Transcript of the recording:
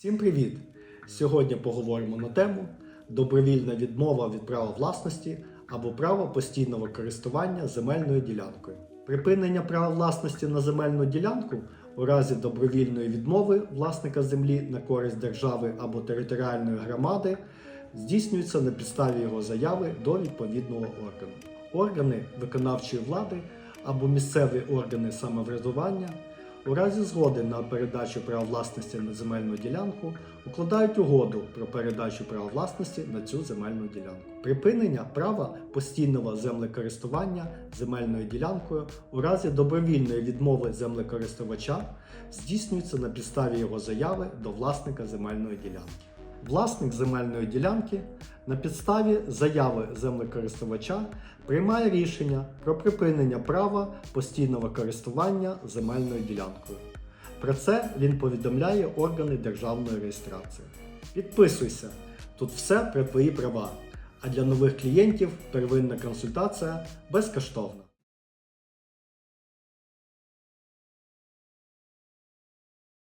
Всім привіт! Сьогодні поговоримо на тему добровільна відмова від права власності або право постійного користування земельною ділянкою. Припинення права власності на земельну ділянку у разі добровільної відмови власника землі на користь держави або територіальної громади здійснюється на підставі його заяви до відповідного органу. Органи виконавчої влади або місцеві органи самоврядування у разі згоди на передачу прав власності на земельну ділянку укладають угоду про передачу прав власності на цю земельну ділянку. Припинення права постійного землекористування земельною ділянкою у разі добровільної відмови землекористувача здійснюється на підставі його заяви до власника земельної ділянки. Власник земельної ділянки на підставі заяви землекористувача приймає рішення про припинення права постійного користування земельною ділянкою. Про це він повідомляє органи державної реєстрації. Підписуйся, тут все про твої права. А для нових клієнтів первинна консультація безкоштовна.